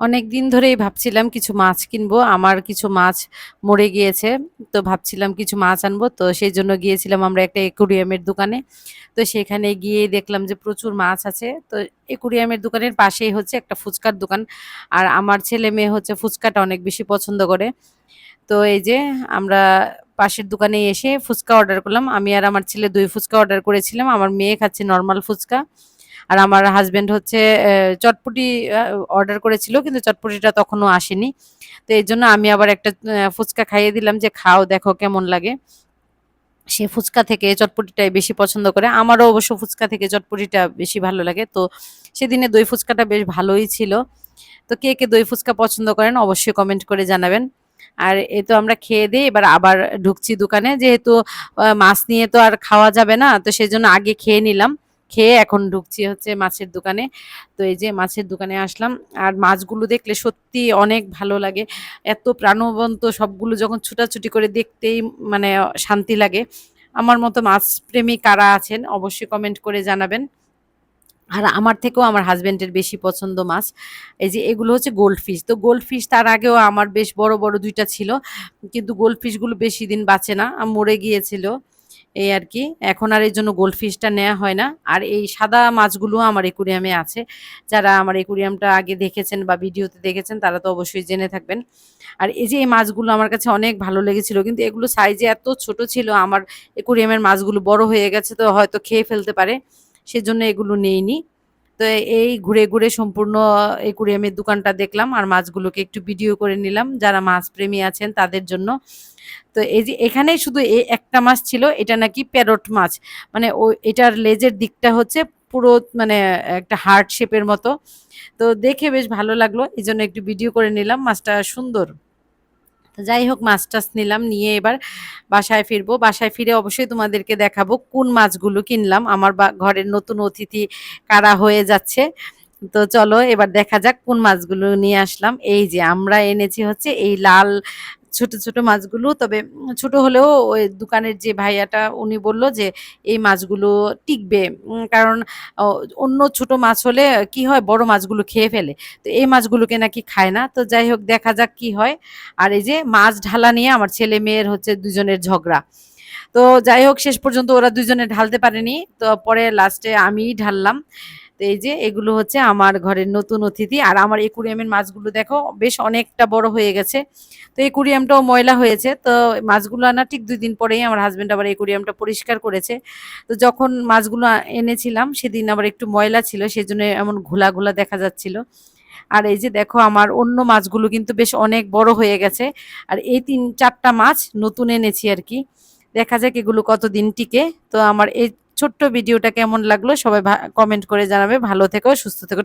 অনেক দিন ধরেই ভাবছিলাম কিছু মাছ কিনবো। আমার কিছু মাছ মরে গিয়েছে। তো ভাবছিলাম কিছু মাছ আনব। তো সেই জন্য গিয়েছিলাম আমরা একটা একুরিয়ামের দোকানে। তো সেখানে গিয়ে দেখলাম যে প্রচুর মাছ আছে। তো একুরিয়ামের দোকানের পাশেই হচ্ছে একটা ফুচকার দোকান। আর আমার ছেলে-মেয়ে হচ্ছে ফুচকাটা অনেক বেশি পছন্দ করে। তো এই যে আমরা পাশের দোকানে এসে ফুচকা অর্ডার করলাম। আমি আর আমার ছেলে দই ফুচকা অর্ডার করেছিলাম। আমার মেয়ে খাচ্ছে নর্মাল ফুচকা। আর আমার হাসব্যান্ড হচ্ছে চটপটি অর্ডার করেছিল কিন্তু চটপটিটা তখনও আসেনি। তো এই জন্য আমি আবার একটা ফুচকা খাইয়ে দিলাম যে, "খাও দেখো কেমন লাগে।" সে ফুচকা থেকে চটপটিটাই বেশি পছন্দ করে। আমারও অবশ্য ফুচকা থেকে চটপটিটা বেশি ভালো লাগে। তো সেদিনে দই ফুচকাটা বেশ ভালোই ছিল। তো কে, কে দই ফুচকা পছন্দ করেন অবশ্যই কমেন্ট করে জানাবেন। আর এ তো আমরা খেয়ে-দেয়ে এবার আবার ঢুকছি দোকানে। যেহেতু মাছ নিয়ে তো আর খাওয়া যাবে না। তো সেজন্য আগে খেয়ে নিলাম। খেয়ে এখন ঢুকছি হচ্ছে মাছের দোকানে। তো এই যে মাছের দোকানে আসলাম। আর মাছগুলো দেখলে সত্যিই অনেক ভালো লাগে। এত প্রাণবন্ত সবগুলো যখন ছুটাছুটি করে দেখতেই মানে শান্তি লাগে। আমার মতো মাছ প্রেমী কারা আছেন অবশ্যই কমেন্ট করে জানাবেন। আর আমার থেকেও আমার হাজব্যান্ডের বেশি পছন্দ মাছ। এই যে এগুলো হচ্ছে গোল্ডফিশ। তো গোল্ডফিশ তার আগেও আমার বেশ বড়, বড় দুইটা ছিল। কিন্তু গোল্ডফিশগুলো বেশি দিন বাঁচে না। মরে গিয়েছিল। এই আর কি এখন আর এই জন্য গোল্ডফিশটা নেওয়া হয় না। আর এই সাদা মাছগুলো আমার একুরিয়ামে আছে। যারা আমার একুরিয়ামটা আগে দেখেছেন বা ভিডিওতে দেখেছেন, তারা তো অবশ্যই জেনে থাকবেন। আর এই যে এই মাছগুলো আমার কাছে অনেক ভালো লেগেছিল। কিন্তু এগুলো সাইজে এত ছোট ছিল, আমার একুরিয়ামের মাছগুলো বড় হয়ে গেছে তো হয়তো খেয়ে ফেলতে পারে। সেজন্য এগুলো নেইনি। তো এই ঘুরে, ঘুরে সম্পূর্ণ একুরিয়ামের দোকানটা দেখলাম আর মাছগুলোকে একটু ভিডিও করে নিলাম। যারা মাছ প্রেমী আছেন তাদের জন্য। তো এই যে এখানেই শুধু এ একটা মাছ ছিল। এটা নাকি প্যারট মাছ। মানে ও এটার লেজের দিকটা হচ্ছে পুরো মানে একটা হার্ট শেপের মতো। তো দেখে বেশ ভালো লাগল। এজন্য একটু ভিডিও করে নিলাম। মাছটা সুন্দর। যাই হোক মাছ-টাছ নিলাম। নিয়ে এবার বাসায় ফিরবো। বাসায় ফিরে অবশ্যই তোমাদেরকে দেখাবো কোন মাছগুলো কিনলাম। আমার ঘরের নতুন অতিথি কারা হয়ে যাচ্ছে। তো চলো, এবার দেখা যাক কোন মাছগুলো নিয়ে আসলাম। এই যে আমরা এনেছি হচ্ছে এই লাল ছোট, ছোট মাছগুলো। তবে ছোট হলেও ওই দোকানের যে ভাইয়াটা উনি বলল যে, "এই মাছগুলো টিকবে।" কারণ অন্য ছোট মাছ হলে কি হয় বড় মাছগুলো খেয়ে ফেলে। তো এই মাছগুলোকে নাকি খায় না। তো যাই হোক দেখা যাক কি হয়। আর এই যে মাছ ঢালা নিয়ে আমার ছেলে-মেয়ের হচ্ছে দুজনের ঝগড়া। তো যাই হোক শেষ পর্যন্ত ওরা দুজনে ঢালতে পারেনি। তো পরে লাস্টে আমিই ঢাললাম। তো এই যে এগুলো হচ্ছে আমার ঘরের নতুন অতিথি। আর আমার একুরিয়ামের মাছগুলো দেখো বেশ অনেকটা বড় হয়ে গেছে। তো একুরিয়ামটাও ময়লা হয়েছে। তো মাছগুলো আনা ঠিক দুই দিন পরেই আমার হাজব্যান্ড আবার একুরিয়ামটা পরিষ্কার করেছে। তো যখন মাছগুলো এনেছিলাম সেদিন আবার একটু ময়লা ছিল সেজন্য এমন ঘোলা, ঘোলা দেখা যাচ্ছিল। আর এই যে দেখো আমার অন্য মাছগুলো কিন্তু বেশ অনেক বড় হয়ে গেছে। আর এই তিন চারটা মাছ নতুন এনেছি আর কি দেখা যাক এগুলো কতদিন টিকে। তো আমার এই ছোট্ট ভিডিওটা কেমন লাগল সবাই কমেন্ট করে জানাবে। ভালো থেকো, সুস্থ থেকো।